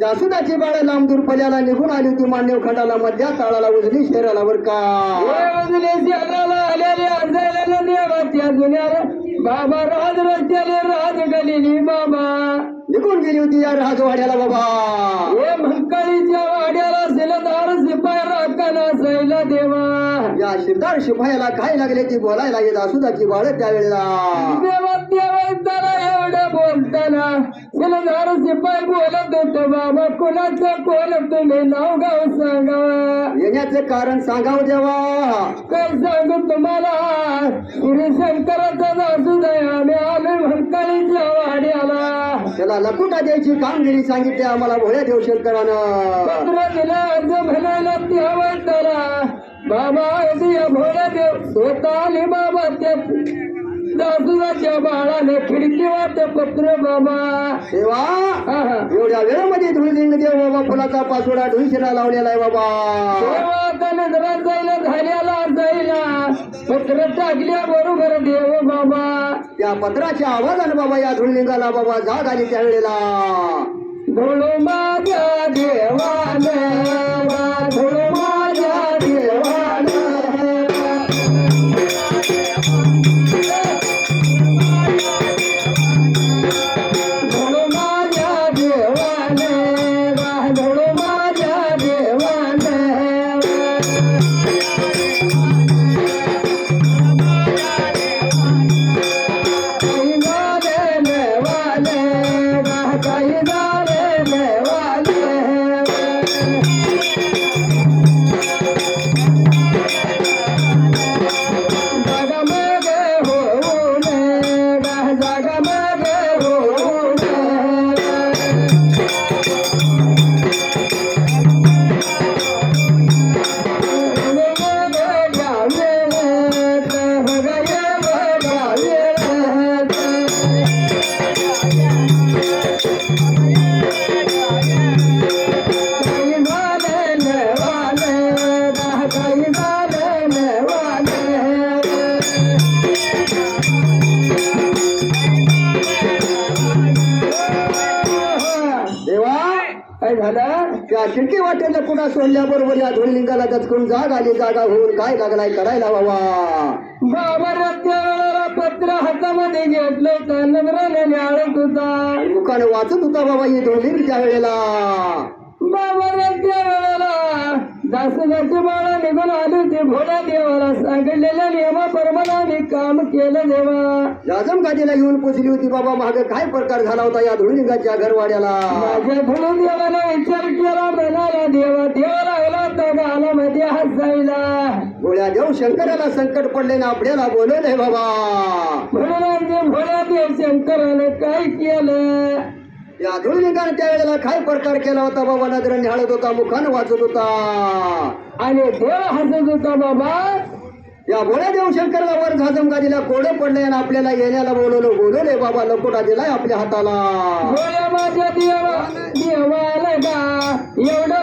दासुदाची बाळ लांब दूर पल्याला निघून आली होती मान्यव खंडाला मध्या ताळाला उजली शहराला बर का बाबा राज रस्त्याले राज गलिनी बाबा. निघून गेली होती या राजवाड्याला बाबा. हे म्हंकाळीच्या वाड्याला शिलदार शिपाय राखना सैला देवा. या शिरदार शिपायाला काय लागले ती बोलायला येत दासुदाची बाळ त्यावेळेला? देवा देवा एवढं बोलताना शिलदार शिपाय बोलत होते बाबा कोणाचं कोण तुम्ही नाव गाव सांगा. येण्याचे कारण सांगाव देवा. काय सांगू तुम्हाला? श्री शंकराचा दासू दयाने आले म्हंकाळीच्या वाड्याला. त्याला लकुटा द्यायची कामगिरी सांगितली आम्हाला भोळ्या देव शंकरानं. पत्र दिलं अर्ज म्हणायला त्या वाटला बाबा भोळ्या देव स्वतः आले बाबा त्या दासुदाच्या बाळाने खिडकी वाट पत्र बाबा. देवा. एवढ्या वेळेमध्ये धुळलिंग देव बाबा फुलाचा पाचोडा ढुईशिरा लावलेला आहे बाबा. आता नजरा जायला झाल्याला जायला पत्र टाकल्या बरोबर देव बाबा. त्या पत्राच्या आवाजानं बाबा या धुळलिंगाला बाबा जाग आली त्यावेळेला. धुळू माझ्या देवाने धुळू माझ्या देवाने काय झालं? त्या खिडकी वाटेला कुणा सोडल्याबरोबर या धुळलिंगाला दचकून जाग आली जागा होऊन काय लागलाय करायला बाबा? बाबा पत्र हातामध्ये घेतलं तर नजराने न्याळत होता मुखाने वाचत होता बाबा ही धुळलिंग त्या वेळेला. बाबा वेळेला दासदाची बाळा निघून आली होती भोळ्या देवाला. सांगितलेल्या नियमाप्रमाणे काम केलं देवा. राजम गादीला येऊन पोचली होती बाबा माग. काय प्रकार झाला होता या धुळलिंगाच्या घरवाड्याला? माझ्या भरून देवाला विचार केला म्हणाला देवा देवा लागला तर गालामध्ये हसायला. गोळ्या देव शंकराला संकट पडले ना आपल्याला बोलवलंय बाबा. म्हणून भोळ्या देव शंकराने काय केलं? या धुळलिंगाने त्यावेळेला काय प्रकार केला होता बाबा नजर हळद होता मुखानं वाचत होता. आणि देव हसत होता बाबा. या भोळ्या देवशंकरला वर झाजम दिला कोडं पडले आणि आपल्याला येण्याला बोलवलं बोलवले बाबा लकोटा दिलाय आपल्या हाताला. भोळ्या माझ्या देवा देवाला एवढं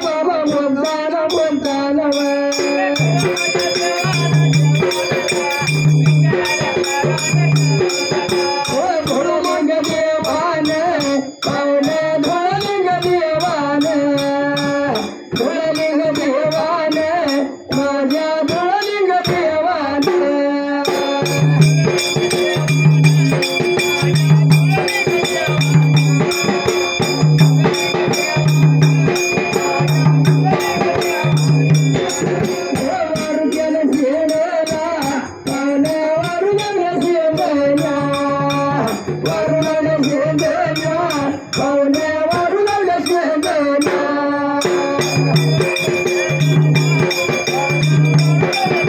வருமனம்